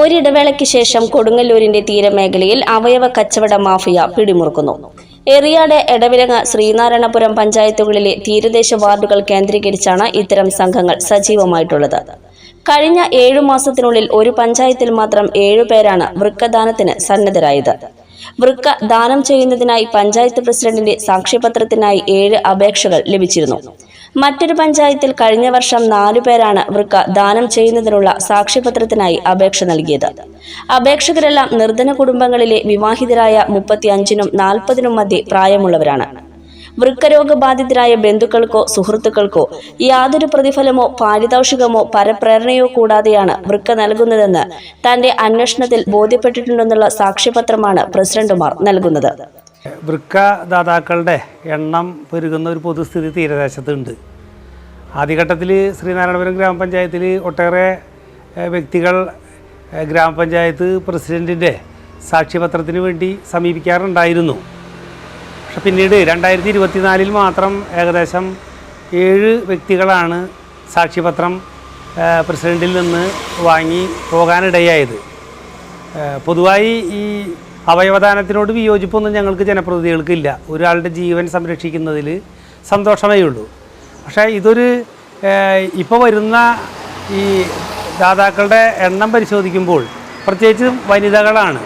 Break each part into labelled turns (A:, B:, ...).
A: ഒരിടവേളയ്ക്ക് ശേഷം കൊടുങ്ങല്ലൂരിന്റെ തീരമേഖലയിൽ അവയവ കച്ചവട മാഫിയ പിടിമുറുക്കുന്നു. എറിയാട് എടവിലങ്ങ ശ്രീനാരായണപുരം പഞ്ചായത്തുകളിലെ തീരദേശ വാർഡുകൾ കേന്ദ്രീകരിച്ചാണ് ഇത്തരം സംഘങ്ങൾ സജീവമായിട്ടുള്ളത്. കഴിഞ്ഞ ഏഴു മാസത്തിനുള്ളിൽ ഒരു പഞ്ചായത്തിൽ മാത്രം ഏഴുപേരാണ് വൃക്കദാനത്തിന് സന്നദ്ധരായത്. വൃക്ക ദാനം ചെയ്യുന്നതിനായി പഞ്ചായത്ത് പ്രസിഡന്റിന്റെ സാക്ഷ്യപത്രത്തിനായി ഏഴ് അപേക്ഷകൾ ലഭിച്ചിരുന്നു. മറ്റൊരു പഞ്ചായത്തിൽ കഴിഞ്ഞ വർഷം നാലു പേരാണ് വൃക്ക ദാനം ചെയ്യുന്നതിനുള്ള സാക്ഷ്യപത്രത്തിനായി അപേക്ഷ നൽകിയത്. അപേക്ഷകരെല്ലാം നിർധന കുടുംബങ്ങളിലെ വിവാഹിതരായ മുപ്പത്തിയഞ്ചിനും നാൽപ്പതിനും മധ്യേ പ്രായമുള്ളവരാണ്. വൃക്കരോഗബാധിതരായ ബന്ധുക്കൾക്കോ സുഹൃത്തുക്കൾക്കോ യാതൊരു പ്രതിഫലമോ പാരിതോഷികമോ പരപ്രേരണയോ കൂടാതെയാണ് വൃക്ക നൽകുന്നതെന്ന് തന്റെ അന്വേഷണത്തിൽ ബോധ്യപ്പെട്ടിട്ടുണ്ടെന്നുള്ള സാക്ഷ്യപത്രമാണ് പ്രസിഡന്റുമാർ നൽകുന്നത്.
B: വൃക്ക ദാതാക്കളുടെ എണ്ണം പെരുകുന്ന ഒരു പൊതുസ്ഥിതി തീരദേശത്തുണ്ട്. ആദ്യഘട്ടത്തിൽ ശ്രീനാരായണപുരം ഗ്രാമപഞ്ചായത്തിൽ ഒട്ടേറെ വ്യക്തികൾ ഗ്രാമപഞ്ചായത്ത് പ്രസിഡന്റിന്റെ സാക്ഷ്യപത്രത്തിന് വേണ്ടി സമീപിക്കാറുണ്ടായിരുന്നു. പക്ഷെ പിന്നീട് രണ്ടായിരത്തി ഇരുപത്തിനാലിൽ മാത്രം ഏകദേശം ഏഴ് വ്യക്തികളാണ് സാക്ഷിപത്രം പ്രസിഡന്റിൽ നിന്ന് വാങ്ങി പോകാനിടയായത്. പൊതുവായി ഈ അവയവദാനത്തിനോട് വിയോജിപ്പൊന്നും ഞങ്ങൾക്ക് ജനപ്രതിനിധികൾക്കില്ല. ഒരാളുടെ ജീവൻ സംരക്ഷിക്കുന്നതിൽ സന്തോഷമേ ഉള്ളൂ പക്ഷേ ഇതൊരു ഇപ്പോൾ വരുന്ന ഈ ദാതാക്കളുടെ എണ്ണം പരിശോധിക്കുമ്പോൾ പ്രത്യേകിച്ച് വനിതകളാണ്.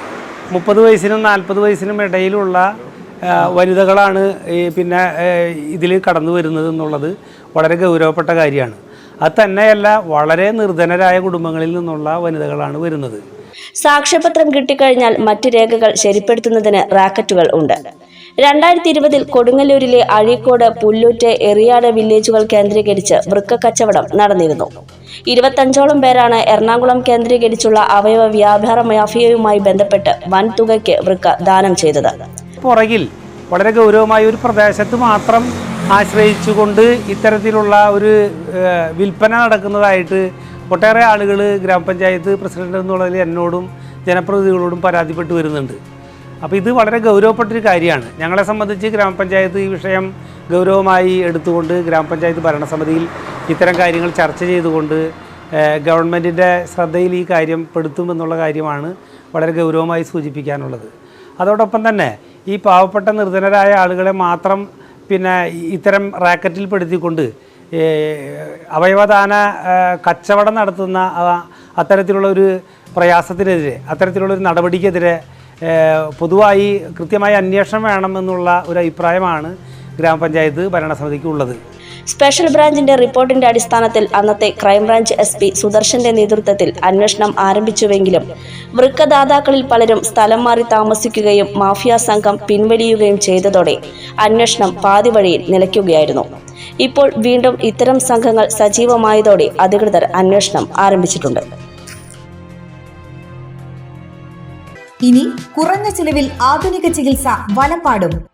B: മുപ്പത് വയസ്സിനും നാൽപ്പത് വയസ്സിനും ഇടയിലുള്ള വനിതകളാണ് ഈ പിന്നെ ഇതിൽ കടന്നു വരുന്നത് എന്നുള്ളത് വളരെ ഗൗരവപ്പെട്ട കാര്യമാണ്. അത് തന്നെയല്ല വളരെ നിർധനരായ കുടുംബങ്ങളിൽ നിന്നുള്ള വനിതകളാണ് വരുന്നത്.
A: സാക്ഷ്യപത്രം കിട്ടിക്കഴിഞ്ഞാൽ മറ്റു രേഖകൾ ശരിപ്പെടുത്തുന്നതിന് റാക്കറ്റുകൾ ഉണ്ട്. രണ്ടായിരത്തി ഇരുപതിൽ കൊടുങ്ങല്ലൂരിലെ അഴീക്കോട് പുല്ലൂറ്റ് എറിയാട് വില്ലേജുകൾ കേന്ദ്രീകരിച്ച് വൃക്ക കച്ചവടം നടന്നിരുന്നു. ഇരുപത്തഞ്ചോളം പേരാണ് എറണാകുളം കേന്ദ്രീകരിച്ചുള്ള അവയവ വ്യാപാര മാഫിയയുമായി ബന്ധപ്പെട്ട് വൻതുകയ്ക്ക് വൃക്ക ദാനം ചെയ്തത്.
B: പുറകിൽ വളരെ ഗൗരവമായ ഒരു പ്രദേശത്ത് മാത്രം ആശ്രയിച്ചുകൊണ്ട് ഇത്തരത്തിലുള്ള ഒരു വിൽപ്പന നടക്കുന്നതായിട്ട് ഒട്ടേറെ ആളുകൾ ഗ്രാമപഞ്ചായത്ത് പ്രസിഡന്റ് എന്നുള്ളതിൽ എന്നോടും ജനപ്രതിനിധികളോടും പരാതിപ്പെട്ടു വരുന്നുണ്ട്. അപ്പോൾ ഇത് വളരെ ഗൗരവപ്പെട്ടൊരു കാര്യമാണ്. ഞങ്ങളെ സംബന്ധിച്ച് ഗ്രാമപഞ്ചായത്ത് ഈ വിഷയം ഗൗരവമായി എടുത്തുകൊണ്ട് ഗ്രാമപഞ്ചായത്ത് ഭരണസമിതിയിൽ ഇത്തരം കാര്യങ്ങൾ ചർച്ച ചെയ്തുകൊണ്ട് ഗവൺമെന്റിന്റെ ശ്രദ്ധയിൽ ഈ കാര്യം പെടുത്തുമെന്നുള്ള കാര്യമാണ് വളരെ ഗൗരവമായി സൂചിപ്പിക്കാനുള്ളത്. അതോടൊപ്പം തന്നെ ഈ പാവപ്പെട്ട നിർധനരായ ആളുകളെ മാത്രം പിന്നെ ഇത്തരം റാക്കറ്റിൽപ്പെടുത്തിക്കൊണ്ട് അവയവദാന കച്ചവടം നടത്തുന്ന അത്തരത്തിലുള്ള ഒരു പ്രയാസത്തിനെതിരെ അത്തരത്തിലുള്ള ഒരു നടപടിക്കെതിരെ പൊതുവായി കൃത്യമായ അന്വേഷണം വേണമെന്നുള്ള ഒരു അഭിപ്രായമാണ് ഗ്രാമപഞ്ചായത്ത് ഭരണസമിതിക്ക് ഉള്ളത്.
A: സ്പെഷ്യൽ ബ്രാഞ്ചിന്റെ റിപ്പോർട്ടിന്റെ അടിസ്ഥാനത്തിൽ അന്നത്തെ ക്രൈംബ്രാഞ്ച് എസ് പി സുദർശന്റെ നേതൃത്വത്തിൽ അന്വേഷണം ആരംഭിച്ചുവെങ്കിലും വൃക്കദാതാക്കളിൽ പലരും സ്ഥലം മാറി താമസിക്കുകയും മാഫിയ സംഘം പിൻവലിയുകയും ചെയ്തതോടെ അന്വേഷണം പാതിവഴിയിൽ നിലയ്ക്കുകയായിരുന്നു. ഇപ്പോൾ വീണ്ടും ഇത്തരം സംഘങ്ങൾ സജീവമായതോടെ അധികൃതർ അന്വേഷണം ആരംഭിച്ചിട്ടുണ്ട്.
C: ഇനി കുറഞ്ഞ ചിലവിൽ ആധുനിക ചികിത്സ വലപ്പാടും.